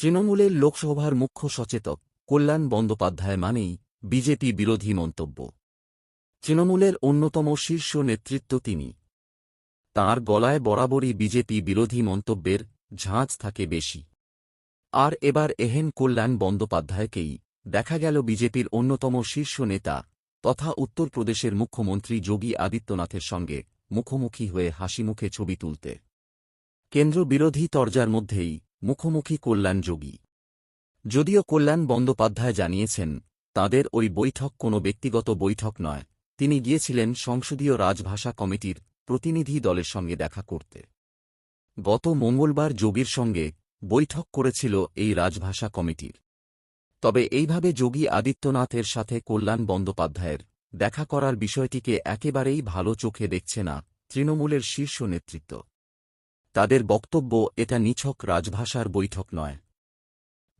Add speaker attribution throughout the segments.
Speaker 1: তৃণমূলের লোকসভার মুখ্য সচেতক কল্যাণ বন্দ্যোপাধ্যায় মানেই বিজেপি বিরোধী মন্তব্য। তৃণমূলের অন্যতম শীর্ষ নেতৃত্ব তিনি। তাঁর গলায় বরাবরই বিজেপি বিরোধী মন্তব্যের ঝাঁজ থাকে বেশি। আর এবার এহেন কল্যাণ বন্দ্যোপাধ্যায়কেই দেখা গেল বিজেপির অন্যতম শীর্ষ নেতা তথা উত্তরপ্রদেশের মুখ্যমন্ত্রী যোগী আদিত্যনাথের সঙ্গে মুখোমুখি হয়ে হাসিমুখে ছবি তুলতে। কেন্দ্র বিরোধী তরজার মধ্যেই মুখোমুখি কল্যাণ যোগী। যদিও কল্যাণ বন্দ্যোপাধ্যায় জানিয়েছেন, তাদের ওই বৈঠক কোনো ব্যক্তিগত বৈঠক নয়, তিনি গিয়েছিলেন সংসদীয় রাজভাষা কমিটির প্রতিনিধি দলের সঙ্গে দেখা করতে। গত মঙ্গলবার যোগীর সঙ্গে বৈঠক করেছিল এই রাজভাষা কমিটির। তবে এইভাবে যোগী আদিত্যনাথের সাথে কল্যাণ বন্দ্যোপাধ্যায়ের দেখা করার বিষয়টিকে একেবারেই ভালো চোখে দেখছে না তৃণমূলের শীর্ষ নেতৃত্ব। তাদের বক্তব্য, এটা নিছক রাজভাষার বৈঠক নয়।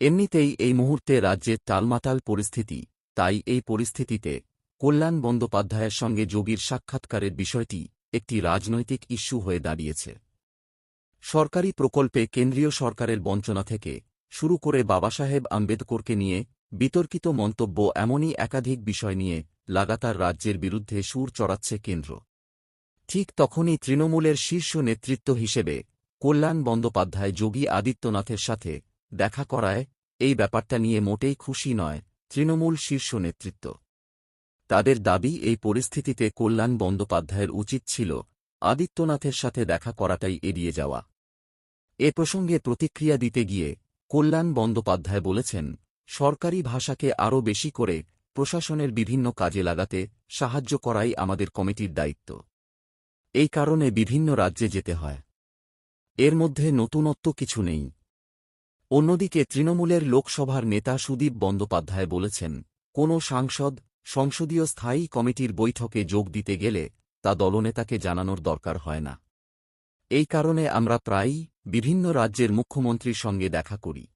Speaker 1: এমনিতেই এই মুহূর্তে রাজ্যের টালমাটাল পরিস্থিতি, তাই এই পরিস্থিতিতে কল্যাণ বন্দ্যোপাধ্যায়ের সঙ্গে যোগীর সাক্ষাৎকারের বিষয়টি একটি রাজনৈতিক ইস্যু হয়ে দাঁড়িয়েছে। সরকারি প্রকল্পে কেন্দ্রীয় সরকারের বঞ্চনা থেকে শুরু করে বাবাসাহেব আম্বেদকরকে নিয়ে বিতর্কিত মন্তব্য এমনই একাধিক বিষয় নিয়ে লাগাতার রাজ্যের বিরুদ্ধে সুর চড়াচ্ছে কেন্দ্র। ঠিক তখনই তৃণমূলের শীর্ষ নেতৃত্ব হিসেবে কল্যাণ বন্দ্যোপাধ্যায় যোগী আদিত্যনাথের সাথে দেখা করায় এই ব্যাপারটা নিয়ে মোটেই খুশি নয় তৃণমূল শীর্ষ নেতৃত্ব। তাদের দাবি এই পরিস্থিতিতে কল্যাণ বন্দ্যোপাধ্যায়ের উচিত ছিল আদিত্যনাথের সাথে দেখা করাটাই এড়িয়ে যাওয়া। এ প্রসঙ্গে প্রতিক্রিয়া দিতে গিয়ে কল্যাণ বন্দ্যোপাধ্যায় বলেছেন, সরকারি ভাষাকে আরও বেশি করে প্রশাসনের বিভিন্ন কাজে লাগাতে সাহায্য করাই আমাদের কমিটির দায়িত্ব। এই কারণে বিভিন্ন রাজ্যে যেতে হয়। এর মধ্যে নতুনত্ব কিছু নেই। অন্যদিকে তৃণমূলের লোকসভার নেতা সুদীপ বন্দ্যোপাধ্যায় বলেছেন, কোনো সাংসদ, সংসদীয় স্থায়ী কমিটির বৈঠকে যোগ দিতে গেলে তা দলনেতাকে জানানোর দরকার হয় না। এই কারণে আমরা প্রায়ই বিভিন্ন রাজ্যের মুখ্যমন্ত্রীর সঙ্গে দেখা করি।